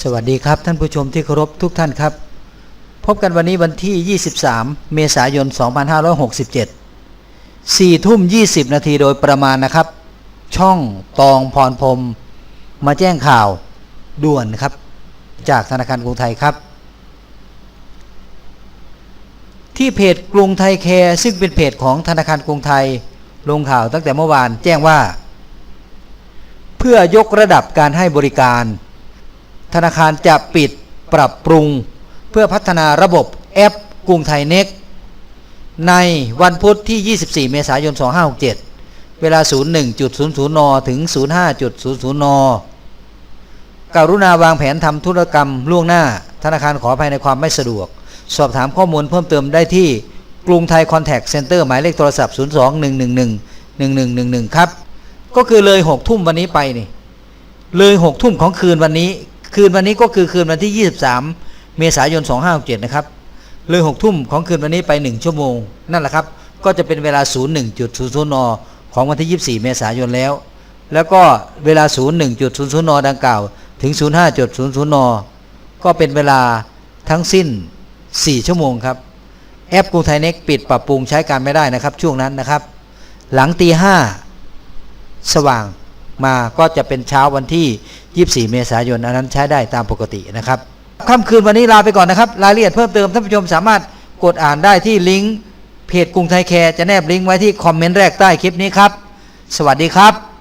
สวัสดีครับท่านผู้ชมที่เคารพทุกท่านครับ พบกันวันนี้วันที่ 23 เมษายน 2567 4 ทุ่ม 20 นาทีโดยประมาณนะครับ ช่องตองพรพรมมาแจ้งข่าวด่วนครับ จากธนาคารกรุงไทยครับ ที่เพจกรุงไทยแคร์ซึ่งเป็นเพจของธนาคารกรุงไทย ลงข่าวตั้งแต่เมื่อวานแจ้งว่า เพื่อยกระดับการให้บริการ ธนาคารจะปิดปรับปรุง เพื่อพัฒนาระบบแอปกรุงไทยเน็กในวันพุธที่ 24 เมษายน 2567 เวลา 01.00 น ถึง 05.00 น กรุณาวางแผนทำธุรกรรมล่วงหน้า ธนาคารขออภัยในความไม่สะดวก สอบถามข้อมูลเพิ่มเติมได้ที่กรุงไทยคอนแทคเซ็นเตอร์หมายเลขโทรศัพท์ 02-111-1111 ครับ ก็คือเลย 6 ทุ่มวันนี้ไปนี่ เลยหกทุ่มของคืนวันนี้ คืนวันนี้ก็คือคืนวันที่ 23 เมษายน 2567 นะครับเลยหกทุ่มของคืนวันนี้ไป 1 ชั่วโมง นั่นแหละครับ ก็จะเป็นเวลา 01.00นของวันที่ 24 เมษายนแล้ว แล้วก็เวลา 01.00นดังกล่าวถึง 05.00นก็เป็นเวลาทั้งสิ้น 4 ชั่วโมงครับ แอปกรุงไทยเน็กปิดปรับปรุงใช้การไม่ได้นะครับ ช่วงนั้นนะครับ หลังตีห้าสว่างมาก็จะเป็นเช้าวันที่ 24 เมษายนอันนั้นใช้ได้ตามปกตินะครับค่ำคืนวันนี้ลาไปก่อนนะครับ รายละเอียดเพิ่มเติมท่านผู้ชมสามารถกดอ่านได้ที่ลิงก์เพจกรุงไทยแคร์จะแนบลิงก์ไว้ที่คอมเมนต์แรกใต้คลิปนี้ครับ สวัสดีครับ